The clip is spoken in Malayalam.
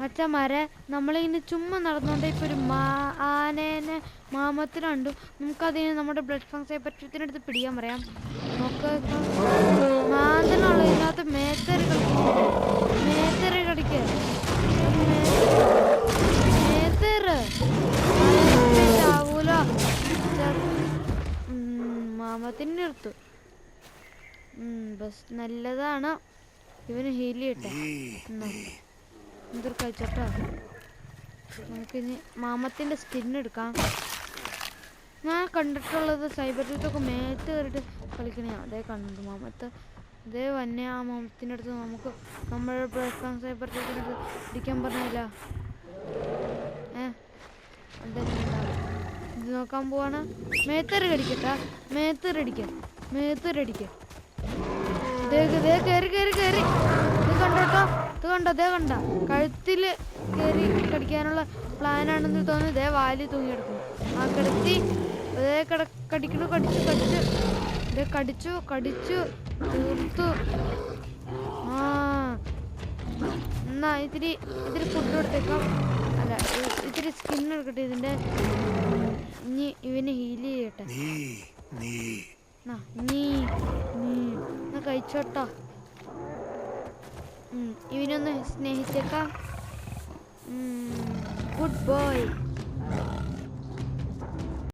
മച്ചന്മാരെ നമ്മളിങ്ങനെ ചുമ്മാ നടന്നുകൊണ്ട് ഇപ്പൊ ഒരു മാ ആനേനെ മാമത്തിന് കണ്ടു. നമുക്കതിനെ നമ്മുടെ ബ്ലഡ് ഫംഗ്ഷൻ പറ്റത്തിനടുത്ത് പിടിക്കാൻ പറയാം. നമുക്ക് മാന്തനുള്ള ഇതിനകത്ത് മേത്തറി കളിക്കുന്നുണ്ട് മേത്തറി കടിക്ക് മേത്തറ് ആവൂല. മാമത്തിന് എടുത്തു ബസ് നല്ലതാണ്. ഇവന് ഹീലി ചെയ്യട്ടെ. എന്തൊരു കഴിച്ചോട്ടോ നമുക്കിനി മാമത്തിന്റെ സ്കിൻ എടുക്കാം. ഞാൻ കണ്ടിട്ടുള്ളത് സൈബർ യൂത്തൊക്കെ മേത്ത് കയറിയിട്ട് കളിക്കണേ അതേ കണ്ടു മാമത്ത്. അതേ വന്നെ ആ മാമത്തിന്റെ അടുത്ത് നമുക്ക് നമ്മുടെ സൈബർ യൂത്തിന്റെ അടുത്ത് ഇരിക്കാൻ പറഞ്ഞില്ല. ഏ? ഇത് നോക്കാൻ പോവാണ്. മേത്തറ് കടിക്കട്ടാ മേത്തറ് അടിക്കാം. മേത്തറ് അടിക്കാം. കയറി കയറി കയറി. ഇത് കണ്ടോട്ടോ. ഇത് കണ്ട ദേ കണ്ട? കഴുത്തിൽ കയറി കടിക്കാനുള്ള പ്ലാൻ ആണെന്ന് തോന്നുന്നു. ദേ വാലി തൂങ്ങിയെടുക്കും ആ കിടത്തി അതേ കട കടിക്കണു കടിച്ചു കടിച്ചു. ദേ കടിച്ചു കടിച്ചു തീർത്തു. ആ എന്നാ ഇത്തിരി ഇത്തിരി ഫുഡ് കൊടുത്തേക്കാം. അല്ല ഇത്തിരി സ്കിൻ എടുക്കട്ടെ ഇതിന്റെ. ഇനി ഇവനെ ഹീൽ ചെയ്യട്ടെ. നീ നീ. നാ, നീ നീ എന്നാ കഴിച്ചോട്ടോ ഉം, ഇവനൊന്ന് സ്നേഹിച്ചേക്കാം ഗുഡ് ബോയ്